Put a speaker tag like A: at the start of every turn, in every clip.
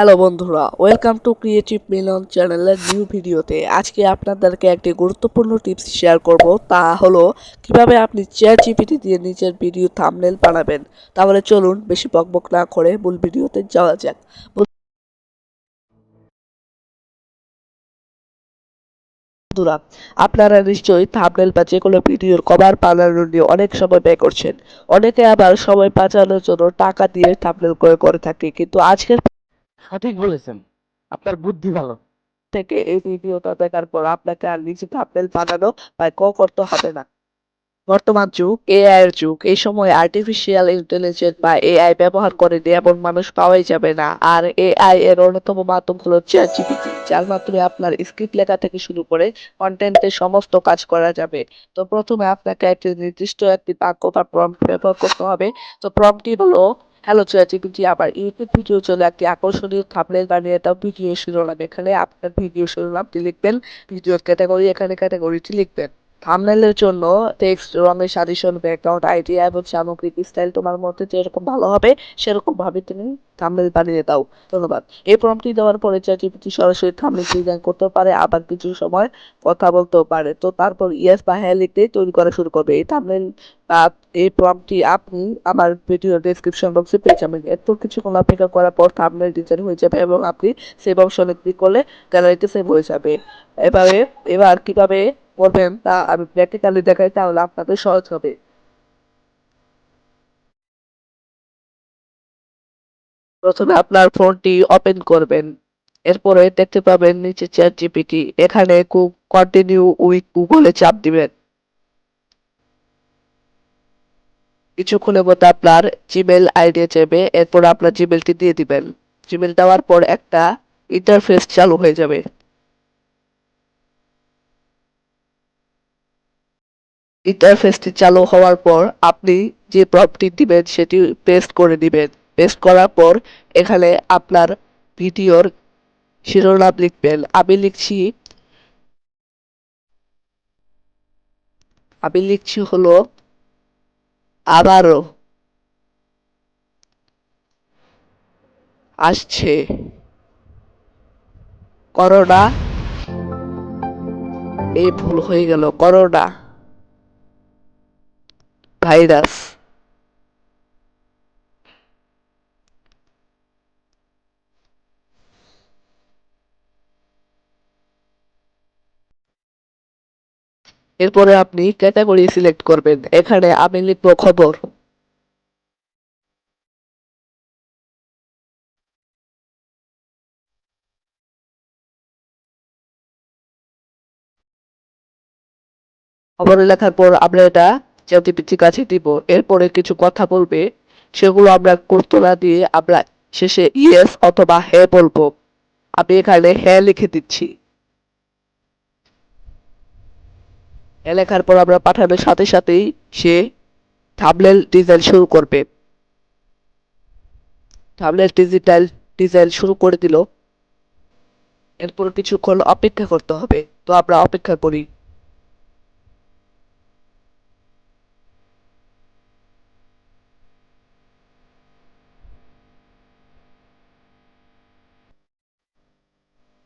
A: Hello বন্ধুরা, welcome to creative মিলন চ্যানেলের new ভিডিওতে। আজকে আপনাদেরকে একটি গুরুত্বপূর্ণ টিপস শেয়ার করব, তা হলো কীভাবে আপনি চেয়ার জিপিটি দিয়ে নিজের ভিডিও থাম্বনেল বানাবেন। তাহলে চলুন বেশি বকবক না করে মূল ভিডিওতে যাওয়া যাক। আপনারা নিশ্চয়ই থাম্বনেল বা যে কোনো ভিডিওর কভার বানানোর নিয়ে অনেক সময় ব্যয় করছেন। অনেকে আবার সময় বাঁচানোর জন্য টাকা দিয়ে থাম্বনেল ক্রয় করে থাকে, কিন্তু আজকের
B: সঠিক বলেছেন। আপনার বুদ্ধি ভালো।
A: থেকে এই ভিডিওটা দেখার পর আপনাকে আর নিজে থাম্বনেল বানানো বা ক করতে হবে না। বর্তমান যুগ এআই এর যুগ, এই সময় আর্টিফিশিয়াল ইন্টেলিজেন্স বা এআই ব্যবহার করে এমন মানুষ পাওয়াই যাবে না। আর এআই এর অন্যতম মাধ্যম হলো চ্যাটজিপিটি যার মাধ্যমে আপনার স্ক্রিপ্ট লেখা থেকে শুরু করে কন্টেন্টের সমস্ত কাজ করা যাবে। তো প্রথমে আপনাকে একটি নির্দিষ্ট একটি বাক্য বা প্রম্পট ব্যবহার করতে হবে। তো প্রম্পটটি হলো হ্যালো চ্যাটিপিটি আবার ইউটিউব ভিডিও চলে একটি আকর্ষণীয় থাম্বনেল বানিয়ে দাও। ভিডিও শিরোনাম এখানে আপনার ভিডিও শিরোনামটি লিখবেন। ভিডিও ক্যাটাগরি এখানে ক্যাটাগরিটি লিখবেন। থাম্বনেলের জন্য টেক্সট রঙের সাজেশন ব্যাকগ্রাউন্ড আইডিয়া এবং সামগ্রিক স্টাইল তোমার মধ্যে যেরকম ভালো হবে সেরকম ভাবে তুমি থামনেল বানিয়ে দাও। ধন্যবাদ। এই প্রম্পটটি দেওয়ার পরে চ্যাটজিপিটি সরাসরি থাম্বনেল ডিজাইন করতে পারে, আবার কিছু সময় কথা বলতেও পারে। তো তারপর ইয়েস বা হ্যাঁ লিখতে তৈরি করা শুরু করবে। এই থামনেল এই প্রম্পটটি আপনি আমার ভিডিও ডেসক্রিপশন বক্সে পেয়ে যাবেন। এরপর কিছুক্ষণ অপেক্ষা করার পর থামনেল ডিজাইন হয়ে যাবে এবং আপনি সেভ অপশনে ক্লিক করলে গ্যালারিতে সেভ হয়ে যাবে। এবারে, এবার কীভাবে করবেন তা আমি প্র্যাকটিক্যালি দেখাই, তাহলে আপনাদের সহজ হবে। প্রথমে আপনার ফোনটি ওপেন করবেন। এরপরে দেখতে পাবেন নিচে চ্যাট জিপিটি এখানে কন্টিনিউ উইথ গুগলে চাপ দিবেন। কিছুক্ষণের মধ্যে আপনার জিমেল আইডি চাইবে এরপর আপনার জিমেলটি দিয়ে দিবেন। জিমেল দেওয়ার পর একটা ইন্টারফেস চালু হয়ে যাবে। ইন্টারফেসটি চালু হওয়ার পর আপনি যে প্রপটি দিবেন, সেটি পেস্ট করে দিবেন পেস্ট করার পর এখানে আপনার ভিডিওর শিরোনাম লিখবেন। আমি লিখছি আমি লিখছি হলো, আবারও আসছে করোনা। এই ভুল হয়ে গেল, করোনা। ভাইরাস। এরপরে আপনি ক্যাটাগরি সিলেক্ট করবেন। এখানে আমি লিখব খবর। খবর লেখার পর আমরা এটা চ্যাটজিপিটির কাছে দিব, এরপরে কিছু কথা বলবে, সেগুলো আমরা গুরুত্ব না দিয়ে আমরা শেষে ইয়েস অথবা হ্যাঁ বলব। আমি এখানে হ্যাঁ লিখে দিচ্ছি। হ্যাঁ লেখার পর আমরা পাঠানোর সাথে সাথেই সে থামলেল ডিজাইন শুরু করবে। থামলেল ডিজিটাল ডিজাইন শুরু করে দিল। এরপর কিছুক্ষণ অপেক্ষা করতে হবে। তো আমরা অপেক্ষা করি।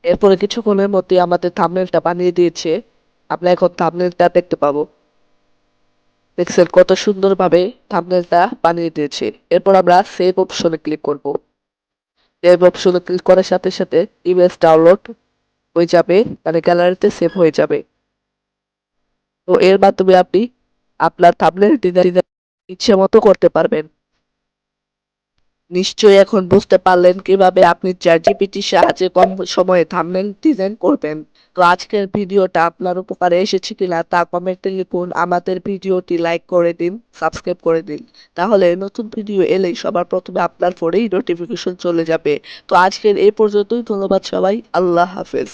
A: এরপরে কিছুক্ষণের মধ্যে আমাদের থামনেলটা বানিয়ে দিয়েছে। আমরা এখন থামনেলটা দেখতে পাবো। দেখছেন কত সুন্দরভাবে থামনেলটা বানিয়ে দিয়েছে। এরপর আমরা সেভ অপশনে ক্লিক করব। সেভ অপশনে ক্লিক করার সাথে সাথে ইমেজ ডাউনলোড হয়ে যাবে মানে গ্যালারিতে সেভ হয়ে যাবে। তো এর মাধ্যমে আপনি আপনার থামনেল ডিজাইন ইচ্ছে মতো করতে পারবেন। নিশ্চয়ই এখন বুঝতে পারলেন কীভাবে আপনি চ্যাটজিপিটির সাহায্যে কম সময়ে থাম্বনেল ডিজাইন করবেন। তো আজকের ভিডিওটা আপনার উপকারে এসেছে কিনা তা কমেন্টে লিখুন। আমাদের ভিডিওটি লাইক করে দিন সাবস্ক্রাইব করে দিন। তাহলে নতুন ভিডিও এলেই সবার প্রথমে আপনার ফোনেই নোটিফিকেশন চলে যাবে। তো আজকের এই পর্যন্তই, ধন্যবাদ সবাই, আল্লাহ হাফেজ।